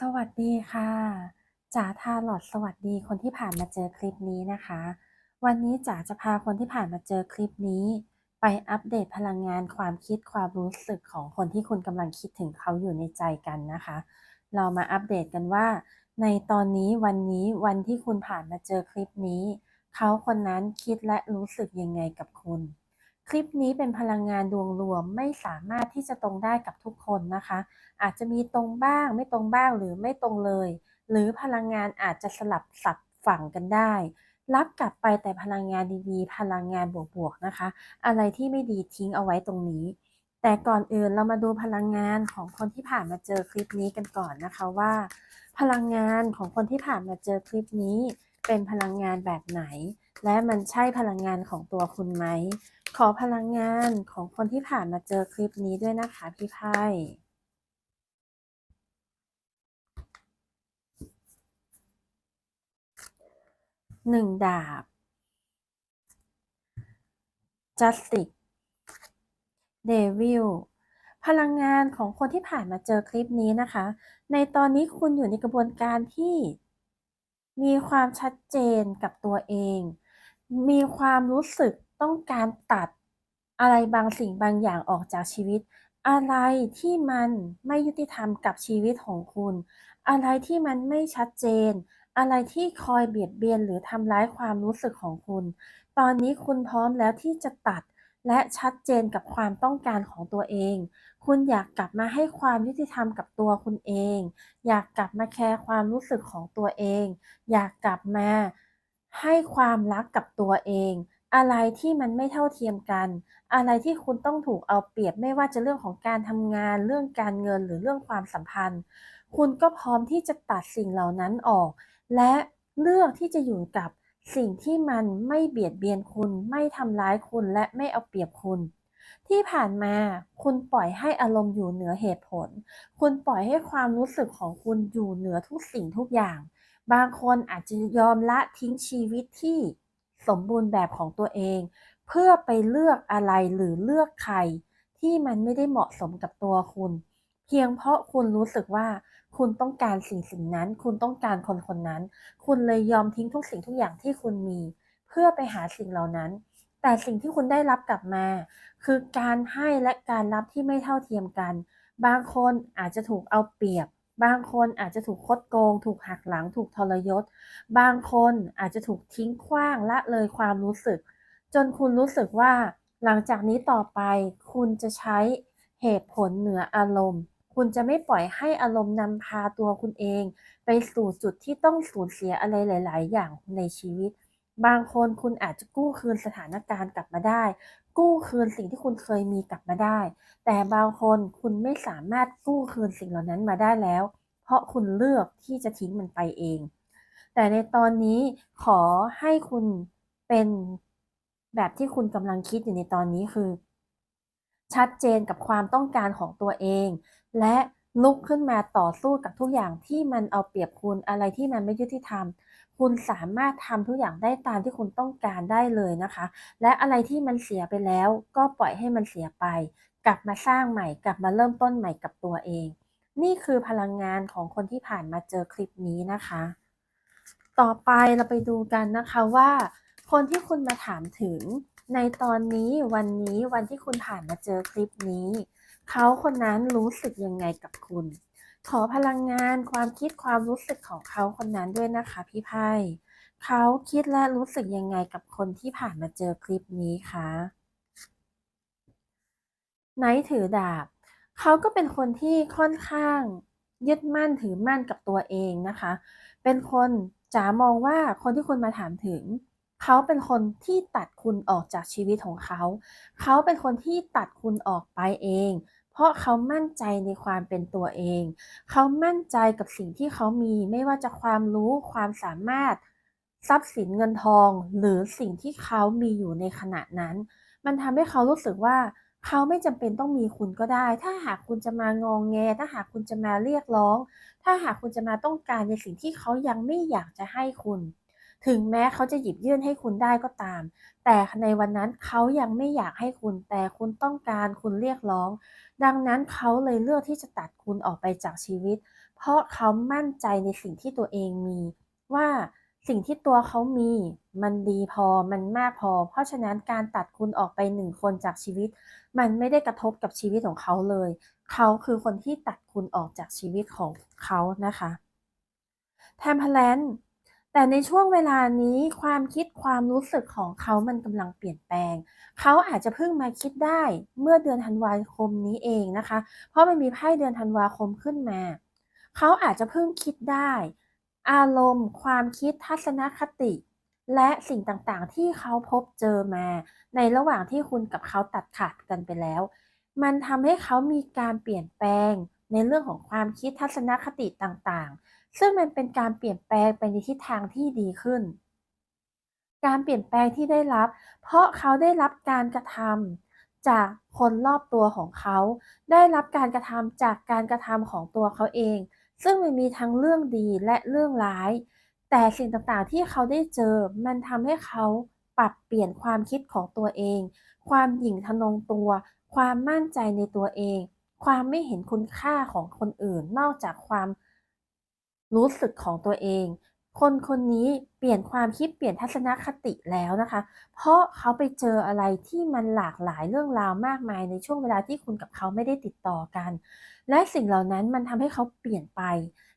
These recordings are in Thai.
สวัสดีค่ะจ๋าทาลอตสวัสดีคนที่ผ่านมาเจอคลิปนี้นะคะ วันนี้จ๋าจะพาคนที่ผ่านมาเจอคลิปนี้ ไปอัปเดตพลังงานความคิดความรู้สึกของคนที่คุณกำลังคิดถึงเขาอยู่ในใจกันนะคะ เรามาอัปเดตกันว่า ในตอนนี้วันนี้วันที่คุณผ่านมาเจอคลิปนี้ เขาคนนั้นคิดและรู้สึกยังไงกับคุณ คลิปนี้เป็นพลังงานดวงรวมไม่สามารถที่จะตรงได้กับทุกคนนะคะ อาจจะมีตรงบ้างไม่ตรงบ้างหรือไม่ตรงเลย หรือพลังงานอาจจะสลับสับฝั่งกันได้ รับกลับไปแต่พลังงานดีๆ พลังงานบวกๆนะคะ อะไรที่ไม่ดีทิ้งเอาไว้ตรงนี้ แต่ก่อนอื่นเรามาดูพลังงานของคนที่ผ่านมาเจอคลิปนี้กันก่อนนะคะว่า พลังงานของคนที่ผ่านมาเจอคลิปนี้ เป็นพลังงานแบบไหน และมันใช่พลังงานของตัวคุณไหม ขอพลังงานของคนที่ผ่านมาเจอคลิปนี้ด้วยนะคะพี่ไพ่หนึ่งดาบ justice devil พลังงานของคนที่ผ่านมาเจอคลิปนี้นะคะ ในตอนนี้คุณอยู่ในกระบวนการที่มีความชัดเจนกับตัวเอง มีความรู้สึกต้องการตัดอะไรบางสิ่งบางอย่างออกจากชีวิต อะไรที่มันไม่ยุติธรรมกับชีวิตของคุณ อะไรที่มันไม่ชัดเจน อะไรที่คอยเบียดเบียนหรือทำร้ายความรู้สึกของคุณ ตอนนี้คุณพร้อมแล้วที่จะตัดและชัดเจนกับความต้องการของตัวเอง คุณอยากกลับมาให้ความยุติธรรมกับตัวคุณเอง อยากกลับมาแคร์ความรู้สึกของตัวเอง อยากกลับมา ให้ความรักกับตัวเอง อะไรที่มันไม่เท่าเทียมกัน อะไรที่คุณต้องถูกเอาเปรียบไม่ว่าจะเรื่องของการทำงาน เรื่องการเงินหรือเรื่องความสัมพันธ์ คุณก็พร้อมที่จะตัดสิ่งเหล่านั้นออก และเลือกที่จะอยู่กับสิ่งที่มันไม่เบียดเบียนคุณ ไม่ทำร้ายคุณและไม่เอาเปรียบคุณที่ผ่านมาคุณปล่อยให้อารมณ์อยู่เหนือเหตุผล คุณปล่อยให้ความรู้สึกของคุณอยู่เหนือทุกสิ่งทุกอย่าง บางคนอาจจะยอมละทิ้งชีวิตที่สมบูรณ์แบบของตัวเอง เพื่อไปเลือกอะไรหรือเลือกใคร ที่มันไม่ได้เหมาะสมกับตัวคุณ เพียงเพราะคุณรู้สึกว่า คุณต้องการสิ่งสิ่งนั้น คุณต้องการคนคนนั้น คุณเลยยอมทิ้งทุกสิ่งทุกอย่างที่คุณมี เพื่อไปหาสิ่งเหล่านั้น แต่สิ่งที่คุณได้รับกลับมา คือการให้และการรับที่ไม่เท่าเทียมกัน บางคนอาจจะถูกเอาเปรียบ บางคนอาจจะถูกคดโกง ถูกหักหลัง ถูกทรยศ บางคนอาจจะถูกทิ้งขว้างละเลยความรู้สึก จนคุณรู้สึกว่า หลังจากนี้ต่อไป คุณจะใช้เหตุผลเหนืออารมณ์ คุณจะไม่ปล่อยให้อารมณ์นำพาตัวคุณเอง ไปสู่จุดที่ต้องสูญเสียอะไรหลาย ๆ อย่างในชีวิต บางคนคุณอาจจะกู้คืนสถานการณ์กลับมาได้ กู้คืนสิ่งที่คุณเคยมีกลับมาได้ แต่บางคนคุณไม่สามารถกู้คืนสิ่งเหล่านั้นมาได้แล้ว เพราะคุณเลือกที่จะทิ้งมันไปเอง แต่ในตอนนี้ขอให้คุณเป็นแบบที่คุณกำลังคิดอยู่ในตอนนี้คือ ชัดเจนกับความต้องการของตัวเอง และลุกขึ้นมาต่อสู้กับทุกอย่างที่มันเอาเปรียบคุณอะไรที่มันไม่ยุติธรรม คุณสามารถทำทุกอย่างได้ตามที่คุณต้องการได้เลยนะคะ และอะไรที่มันเสียไปแล้วก็ปล่อยให้มันเสียไป กลับมาสร้างใหม่ กลับมาเริ่มต้นใหม่กับตัวเอง นี่คือพลังงานของคนที่ผ่านมาเจอคลิปนี้นะคะ ต่อไปเราไปดูกันนะคะว่า คนที่คุณมาถามถึงในตอนนี้วันนี้วันที่คุณผ่านมาเจอคลิปนี้ เขาคนนั้นรู้สึกยังไงกับคุณ ขอพลังงานความคิดความรู้สึกของเขาคนนั้นด้วยนะคะพี่ไพ่เขาคิดและรู้สึกยังไงกับคนที่ผ่านมาเจอคลิปนี้คะไนท์ถือดาบ เขาก็เป็นคนที่ค่อนข้างยึดมั่นถือมั่นกับตัวเองนะคะ เป็นคนจ๋ามองว่าคนที่คุณมาถามถึง เขาเป็นคนที่ตัดคุณออกจากชีวิตของเขา เขาเป็นคนที่ตัดคุณออกไปเอง เพราะเขามั่นใจในความเป็นตัวเอง เขามั่นใจกับสิ่งที่เขามีไม่ว่าจะความรู้ความสามารถ ทรัพย์สินเงินทอง หรือสิ่งที่เขามีอยู่ในขณะนั้น มันทำให้เขารู้สึกว่าเขาไม่จำเป็นต้องมีคุณก็ได้ ถ้าหากคุณจะมางองแง ถ้าหากคุณจะมาเรียกร้อง ถ้าหากคุณจะมาต้องการในสิ่งที่เขายังไม่อยากจะให้คุณ ถึงแม้เขาจะหยิบยื่นให้คุณได้ก็ตาม แต่ในวันนั้นเขายังไม่อยากให้คุณ แต่คุณต้องการคุณเรียกร้อง ดังนั้นเขาเลยเลือกที่จะตัดคุณออกไปจากชีวิต เพราะเขามั่นใจในสิ่งที่ตัวเองมี ว่าสิ่งที่ตัวเขามี มันดีพอ มันมากพอ เพราะฉะนั้นการตัดคุณออกไปหนึ่งคนจากชีวิต มันไม่ได้กระทบกับชีวิตของเขาเลย เขาคือคนที่ตัดคุณออกจากชีวิตของเขานะคะ แทมเพลน แต่ในช่วงเวลานี้ความคิดความรู้สึกของเขามันกำลังเปลี่ยนแปลง เขาอาจจะเพิ่งมาคิดได้เมื่อเดือนธันวาคมนี้เองนะคะ เพราะมันมีไพ่เดือนธันวาคมขึ้นมา เขาอาจจะเพิ่งคิดได้ อารมณ์ ความคิดทัศนคติ และสิ่งต่างๆ ที่เขาพบเจอมา ในระหว่างที่คุณกับเขาตัดขาดกันไปแล้ว มันทำให้เขามีการเปลี่ยนแปลง ในเรื่องของความคิดทัศนคติต่างๆ ซึ่งมันเป็นการเปลี่ยนแปลงไปในทิศทางที่ดีขึ้น การเปลี่ยนแปลงที่ได้รับ เพราะเขาได้รับการกระทำจากคนรอบตัวของเขา ได้รับการกระทำจากการกระทำของตัวเขาเอง ซึ่งมันมีทั้งเรื่องดีและเรื่องร้าย แต่สิ่งต่างๆที่เขาได้เจอ มันทำให้เขาปรับเปลี่ยนความคิดของตัวเอง ความหยิ่งทะนงตัว ความมั่นใจในตัวเอง ความไม่เห็นคุณค่าของคนอื่น นอกจากความรู้สึกของตัวเอง คนคนนี้เปลี่ยนความคิดเปลี่ยนทัศนคติแล้วนะคะ เพราะเขาไปเจออะไรที่มันหลากหลายเรื่องราวมากมายในช่วงเวลาที่คุณกับเขาไม่ได้ติดต่อกัน และสิ่งเหล่านั้นมันทำให้เขาเปลี่ยนไป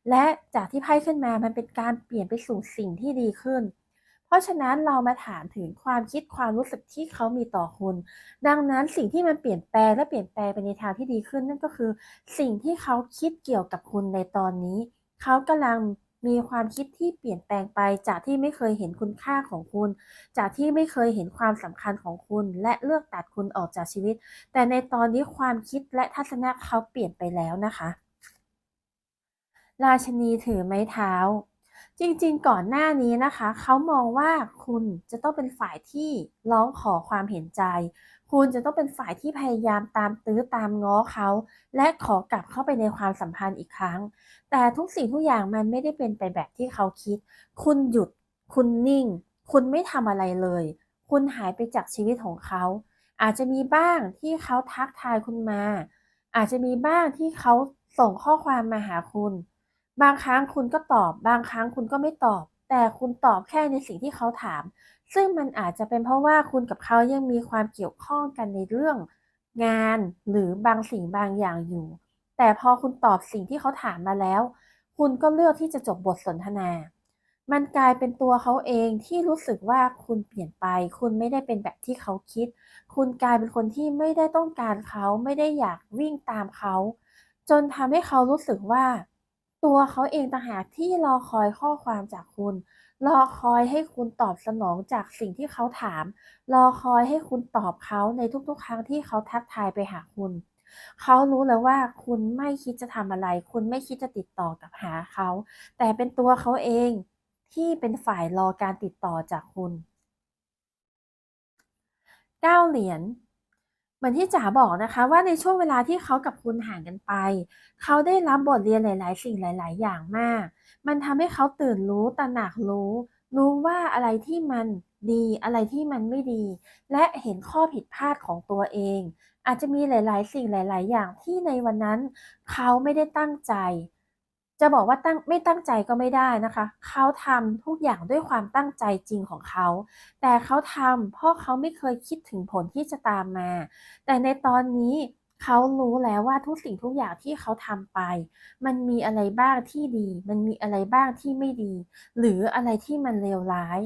และจากที่ไพ่ขึ้นมามันเป็นการเปลี่ยนไปสู่สิ่งที่ดีขึ้น เพราะฉะนั้นเรามาถามถึงความคิดความรู้สึกที่เขามีต่อคุณ ดังนั้นสิ่งที่มันเปลี่ยนแปลงและเปลี่ยนแปลงไปในทางที่ดีขึ้นนั่นก็คือ สิ่งที่เขาคิดเกี่ยวกับคุณในตอนนี้ เขากำลังมีความคิดที่เปลี่ยนแปลงไปจากที่ไม่เคยเห็นคุณค่าของคุณ จากที่ไม่เคยเห็นความสำคัญของคุณ และเลือกตัดคุณออกจากชีวิต แต่ในตอนนี้ความคิดและทัศนะเขาเปลี่ยนไปแล้วนะคะ ราชนีถือไม้เท้า จริงๆ ก่อนหน้านี้นะคะ เขามองว่าคุณจะต้องเป็นฝ่ายที่ร้องขอความเห็นใจ คุณจะต้องเป็นฝ่ายที่พยายามตามตื้อตามง้อเขา และขอกลับเข้าไปในความสัมพันธ์อีกครั้ง แต่ทุกสิ่งทุกอย่างมันไม่ได้เป็นไปแบบที่เขาคิด คุณหยุด คุณนิ่ง คุณไม่ทำอะไรเลย คุณหายไปจากชีวิตของเขา อาจจะมีบ้างที่เขาทักทายคุณมา อาจจะมีบ้างที่เขาส่งข้อความมาหาคุณ บางครั้งคุณก็ตอบ บางครั้งคุณก็ไม่ตอบ แต่คุณตอบแค่ในสิ่งที่เขาถาม ซึ่งมันอาจจะเป็นเพราะว่าคุณกับเขายังมีความเกี่ยวข้องกันในเรื่องงานหรือบางสิ่งบางอย่างอยู่ แต่พอคุณตอบสิ่งที่เขาถามมาแล้ว คุณก็เลือกที่จะจบบทสนทนา มันกลายเป็นตัวเขาเองที่รู้สึกว่าคุณเปลี่ยนไป คุณไม่ได้เป็นแบบที่เขาคิด คุณกลายเป็นคนที่ไม่ได้ต้องการเขา ไม่ได้อยากวิ่งตามเขา จนทำให้เขารู้สึกว่า ตัวเขาเองต่างหากที่รอคอยข้อความจากคุณ รอคอยให้คุณตอบสนองจากสิ่งที่เขาถาม รอคอยให้คุณตอบเขาในทุกๆ ครั้งที่เขาทักทายไปหาคุณ เขารู้แล้วว่าคุณไม่คิดจะทำอะไร คุณไม่คิดจะติดต่อกับหาเขา แต่เป็นตัวเขาเองที่เป็นฝ่ายรอการติดต่อจากคุณเก้าเหรียญ เหมือนที่จ๋าบอกนะคะว่าในช่วงเวลาที่เขากับคุณห่างกันไป เขาได้รับบทเรียนหลาย ๆ สิ่งหลาย ๆ อย่างมาก มันทำให้เขาตื่นรู้ตระหนักรู้ รู้ว่าอะไรที่มันดีอะไรที่มันไม่ดี และเห็นข้อผิดพลาดของตัวเอง อาจจะมีหลาย ๆ สิ่งหลาย ๆ อย่างที่ในวันนั้น เขาไม่ได้ตั้งใจ จะบอกว่าตั้งไม่ตั้งใจก็ไม่ได้นะคะ เขาทำทุกอย่างด้วยความตั้งใจจริงของเขา แต่เขาทำเพราะเขาไม่เคยคิดถึงผลที่จะตามมา แต่ในตอนนี้เขารู้แล้วว่าทุกสิ่งทุกอย่างที่เขาทำไป มันมีอะไรบ้างที่ดี มันมีอะไรบ้างที่ไม่ดี หรืออะไรที่มันเลวร้าย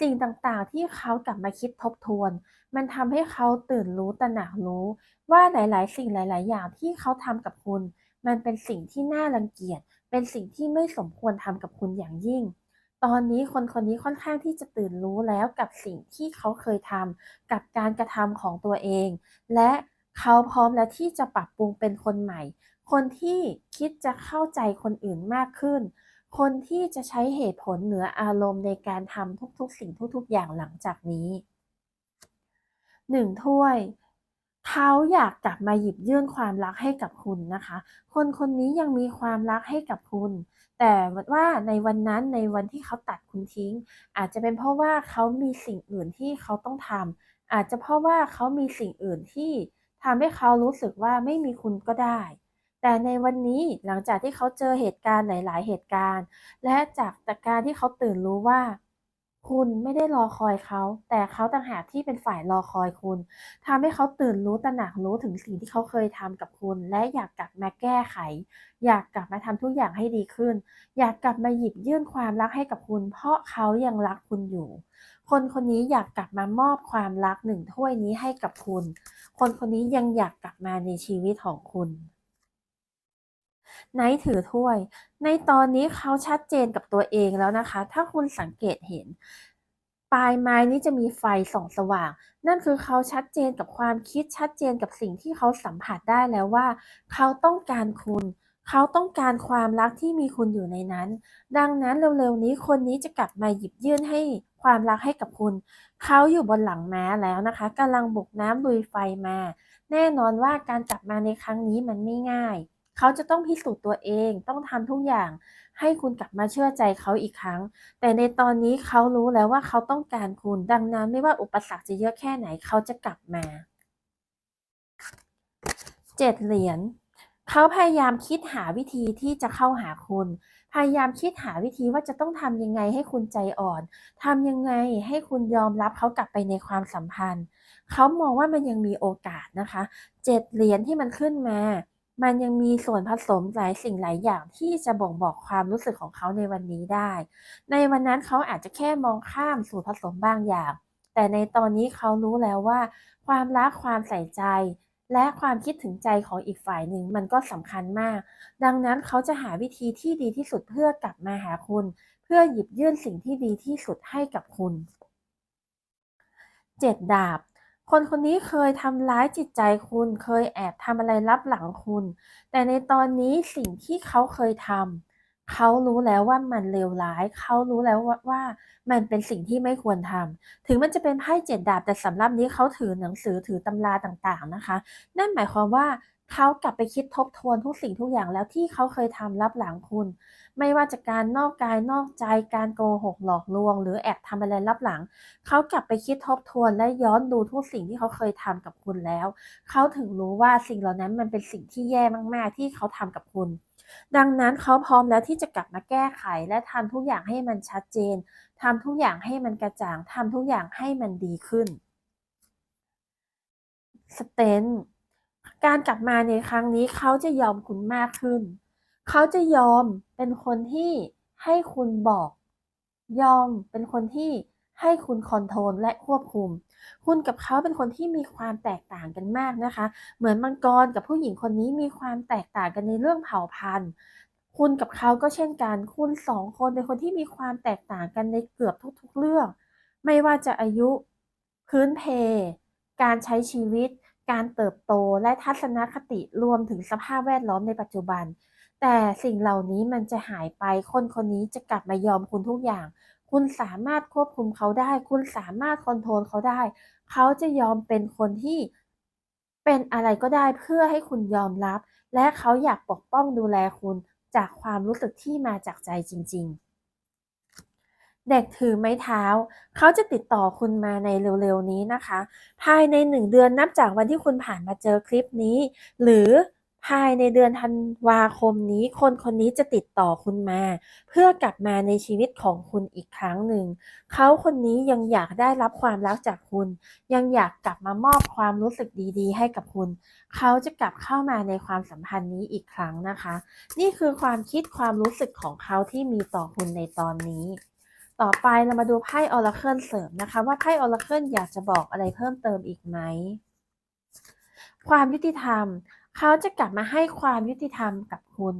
สิ่งต่างๆที่เขากลับมาคิดทบทวน มันทำให้เขาตื่นรู้ตระหนักรู้ ว่าหลายๆ สิ่งหลาย ๆ อย่างที่เขาทำกับคุณ มันเป็นสิ่งที่น่ารังเกียจ เป็นสิ่งที่ไม่สมควรทำกับคุณอย่างยิ่ง ตอนนี้คนคนนี้ค่อนข้างที่จะตื่นรู้แล้วกับสิ่งที่เขาเคยทำกับการกระทำของตัวเอง และเขาพร้อมแล้วที่จะปรับปรุงเป็นคนใหม่ คนที่คิดจะเข้าใจคนอื่นมากขึ้น คนที่จะใช้เหตุผลเหนืออารมณ์ในการทำทุกๆ สิ่งทุกๆ อย่างหลังจากนี้หนึ่งถ้วย เขาอยากกลับมาหยิบยื่นความรักให้กับคุณนะคะ คนคนนี้ยังมีความรักให้กับคุณ แต่ว่าในวันนั้นในวันที่เขาตัดคุณทิ้ง อาจจะเป็นเพราะว่าเขามีสิ่งอื่นที่เขาต้องทำอาจจะเพราะว่าเขามีสิ่งอื่นที่ทำให้เขารู้สึกว่าไม่มีคุณก็ได้ แต่ในวันนี้หลังจากที่เขาเจอเหตุการณ์หลาย ๆ เหตุการณ์ และจากแต่การที่เขาตื่นรู้ว่า คุณไม่ได้รอคอยเขา แต่เขาต่างหากที่เป็นฝ่ายรอคอยคุณทำให้เขาตื่นรู้ตระหนักรู้ถึงสิ่งที่เขาเคยทำกับคุณ และอยากกลับมาแก้ไข อยากกลับมาทำทุกอย่างให้ดีขึ้น อยากกลับมาหยิบยื่นความรักให้กับคุณ เพราะเขายังรักคุณอยู่ คนคนนี้อยากกลับมามอบความรักหนึ่งถ้วยนี้ให้กับคุณ คนคนนี้ยังอยากกลับมาในชีวิตของคุณ ไนท์ถือถ้วย ในตอนนี้เขาชัดเจนกับตัวเองแล้วนะคะ ถ้าคุณสังเกตเห็น ปลายไม้นี้จะมีไฟส่องสว่าง นั่นคือเขาชัดเจนกับความคิดชัดเจนกับสิ่งที่เขาสัมผัสได้แล้วว่า เขาต้องการคุณเขาต้องการความรักที่มีคุณอยู่ในนั้น ดังนั้นเร็วๆนี้คนนี้จะกลับมาหยิบยื่นให้ความรักให้กับคุณ เขาอยู่บนหลังม้าแล้วนะคะกำลังบุกน้ำลุยไฟมา แน่นอนว่าการกลับมาในครั้งนี้มันไม่ง่าย เขาจะต้องพิสูจน์ตัวเอง ต้องทำทุกอย่างให้คุณกลับมาเชื่อใจเขาอีกครั้ง แต่ในตอนนี้เขารู้แล้วว่าเขาต้องการคุณ ดังนั้นไม่ว่าอุปสรรคจะเยอะแค่ไหนเขาจะกลับมาเจ็ดเหรียญเขาพยายามคิดหาวิธีที่จะเข้าหาคุณ พยายามคิดหาวิธีว่าจะต้องทำยังไงให้คุณใจอ่อน ทำยังไงให้คุณยอมรับเขากลับไปในความสัมพันธ์ เขามองว่ามันยังมีโอกาสนะคะ เจ็ดเหรียญที่มันขึ้นมา มันยังมีส่วนผสมหลายสิ่งหลายอย่างที่จะบ่งบอกความรู้สึกของเขาในวันนี้ได้ ในวันนั้นเขาอาจจะแค่มองข้ามส่วนผสมบางอย่าง แต่ในตอนนี้เขารู้แล้วว่า ความรักความใส่ใจ และความคิดถึงใจของอีกฝ่ายหนึ่งมันก็สำคัญมาก ดังนั้นเขาจะหาวิธีที่ดีที่สุดเพื่อกลับมาหาคุณ เพื่อหยิบยื่นสิ่งที่ดีที่สุดให้กับคุณเจ็ดดาบ คนคนนี้เคยทำร้ายจิตใจคุณ เคยแอบทำอะไรลับหลังคุณ แต่ในตอนนี้สิ่งที่เขาเคยทำเขารู้แล้วว่ามันเลวร้าย เขารู้แล้วว่าวามันเป็นสิ่งที่ไม่ควรทำถึงมันจะเป็นไพ่เจ็ดดาบแต่สำหรับนี้เขาถือหนังสือถือตำราต่างๆนะคะ นั่นหมายความว่าเขากลับไปคิดทบทวนทุกสิ่งทุกอย่างแล้วที่เขาเคยทำรับหลังคุณ ไม่ว่าจะการนอกกายนอกใจการโกหกหลอกลวง หรือแอบทำอะไรรับหลัง เขากลับไปคิดทบทวนและย้อนดูทุกสิ่งที่เขาเคยทำกับคุณแล้ว เขาถึงรู้ว่าสิ่งเหล่านั้นมันเป็นสิ่งที่แย่มาก ๆ ที่เขาทำกับคุณ ดังนั้นเขาพร้อมแล้วที่จะกลับมาแก้ไข และทำทุกอย่างให้มันชัดเจนทำทุกอย่างให้มันกระจ่างทำทุกอย่างให้มันดีขึ้นสเตนการกลับมาในครั้งนี้เขาจะยอมคุณมากขึ้น เขาจะยอมเป็นคนที่ให้คุณบอก ยอมเป็นคนที่ให้คุณคอนโทรลและควบคุม คุณกับเขาเป็นคนที่มีความแตกต่างกันมากนะคะ เหมือนมังกรกับผู้หญิงคนนี้มีความแตกต่างกันในเรื่องเผ่าพันธุ์ คุณกับเขาก็เช่นกัน คุณสองคนเป็นคนที่มีความแตกต่างกันในเกือบทุกๆเรื่อง ไม่ว่าจะอายุ พื้นเพ การใช้ชีวิต การเติบโต และทัศนคติรวมถึงสภาพแวดล้อมในปัจจุบัน แต่สิ่งเหล่านี้มันจะหายไป คนคนนี้จะกลับมายอมคุณทุกอย่าง คุณสามารถควบคุมเขาได้ คุณสามารถคอนโทรลเขาได้ เขาจะยอมเป็นคนที่เป็นอะไรก็ได้เพื่อให้คุณยอมรับ และเขาอยากปกป้องดูแลคุณจากความรู้สึกที่มาจากใจจริง ๆ เด็กถือไม้เท้า เขาจะติดต่อคุณมาในเร็วๆนี้นะคะ ภายในหนึ่งเดือนนับจากวันที่คุณผ่านมาเจอคลิปนี้ หรือ ภายในเดือนธันวาคมนี้ คนคนนี้จะติดต่อคุณมา เพื่อกลับมาในชีวิตของคุณอีกครั้งหนึ่ง เขาคนนี้ยังอยากได้รับความรักจากคุณ ยังอยากกลับมามอบความรู้สึกดีๆ ให้กับคุณ เขาจะกลับเข้ามาในความสัมพันธ์นี้อีกครั้งนะคะ นี่คือความคิดความรู้สึกของเขาที่มีต่อคุณในตอนนี้ต่อไปเรามาดูไพ่ออร์เคิลเสริมนะคะ ว่าไพ่ออร์เคิลอยากจะบอกอะไรเพิ่มเติมอีกไหม ความยุติธรรม เขาจะกลับมาให้ความยุติธรรมกับคุณ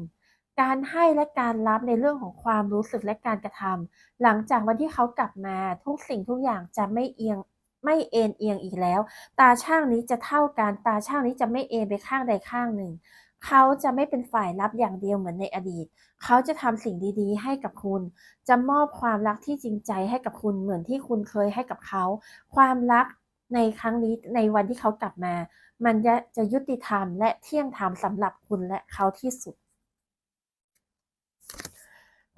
การให้และการรับในเรื่องของความรู้สึกและการกระทำหลังจากวันที่เขากลับมาทุกสิ่งทุกอย่างจะไม่เอียงไม่เอ็นเอียงอีกแล้ว ตาช่างนี้จะเท่ากัน ตาช่างนี้จะไม่เอ็นไปข้างใดข้างหนึ่ง เขาจะไม่เป็นฝ่ายรับอย่างเดียวเหมือนในอดีต เขาจะทำสิ่งดีๆ ให้กับคุณ จะมอบความรักที่จริงใจให้กับคุณเหมือนที่คุณเคยให้กับเขา ความรัก ในครั้งนี้ในวันที่เขากลับมา มันจะจะยุติธรรมและเที่ยงธรรมสำหรับคุณและเขาที่สุด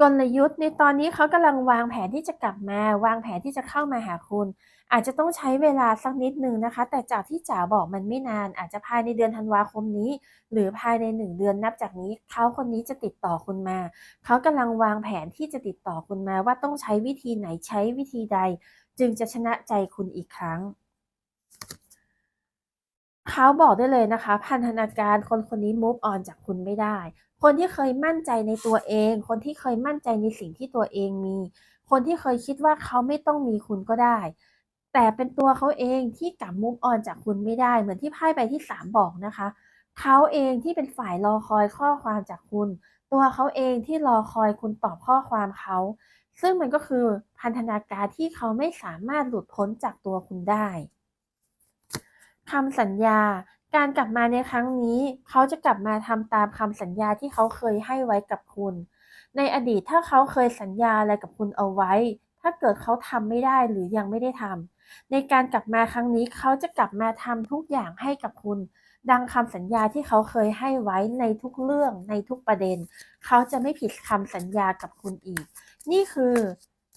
กลยุทธ์ในตอนนี้เขากำลังวางแผนที่จะกลับมา วางแผนที่จะเข้ามาหาคุณ อาจจะต้องใช้เวลาสักนิดนึงนะคะ แต่จากที่จ๋าบอกมันไม่นาน อาจจะภายในเดือนธันวาคมนี้ หรือภายในหนึ่งเดือนนับจากนี้ เขาคนนี้จะติดต่อคุณมา เขากำลังวางแผนที่จะติดต่อคุณมา ว่าต้องใช้วิธีไหนใช้วิธีใด จึงจะชนะใจคุณอีกครั้ง เขาบอกได้เลยนะคะ พันธนาการคนคนนี้ move on จากคุณไม่ได้ คนที่เคยมั่นใจในตัวเอง คนที่เคยมั่นใจในสิ่งที่ตัวเองมี คนที่เคยคิดว่าเขาไม่ต้องมีคุณก็ได้ แต่เป็นตัวเขาเองที่กลับ move on จากคุณไม่ได้ เหมือนที่ไพ่ใบที่สามบอกนะคะ เขาเองที่เป็นฝ่ายรอคอยข้อความจากคุณ ตัวเขาเองที่รอคอยคุณตอบข้อความเขา ซึ่งมันก็คือพันธนาการที่เขาไม่สามารถหลุดพ้นจากตัวคุณได้ คำสัญญา การกลับมาในครั้งนี้ เขาจะกลับมาทำตามคำสัญญาที่เขาเคยให้ไว้กับคุณ ในอดีตถ้าเขาเคยสัญญาอะไรกับคุณเอาไว้ ถ้าเกิดเขาทำไม่ได้หรือยังไม่ได้ทำในการกลับมาครั้งนี้เขาจะกลับมาทำทุกอย่างให้กับคุณ ดังคำสัญญาที่เขาเคยให้ไว้ในทุกเรื่องในทุกประเด็น เขาจะไม่ผิดคำสัญญากับคุณอีก นี่คือ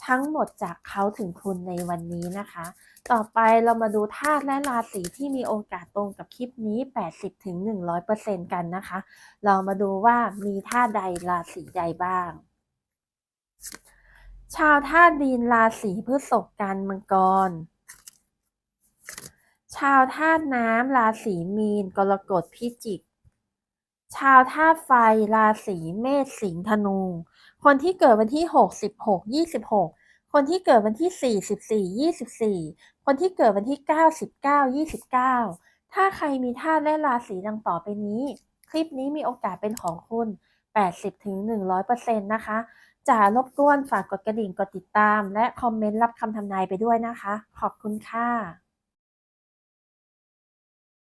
ทั้งหมดจากเขาถึงคุณในวันนี้นะคะ ต่อไปเรามาดูธาตุและราศีที่มีโอกาสตรงกับคลิปนี้ 80-100%กันนะคะ เรามาดูว่ามีธาตุใดราศีใดบ้าง ชาวธาตุดินราศีพฤษภกันมังกร ชาวธาตุน้ำราศีมีน กรกฎพิจิก ชาวธาตุไฟราศีเมษสิงห์ธนู คนที่เกิดวันที่ 6 16 26คนที่เกิดวันที่ 4 14 24 คนที่เกิดวันที่ 9 19 29 ถ้าใครมีธาตุและราศีดังต่อไปนี้ คลิปนี้มีโอกาสเป็นของคุณ 80-100%นะคะจะรบกวนฝากกดกระดิ่งกดติดตาม และคอมเมนต์รับคำทำนายไปด้วยนะคะ ขอบคุณค่ะ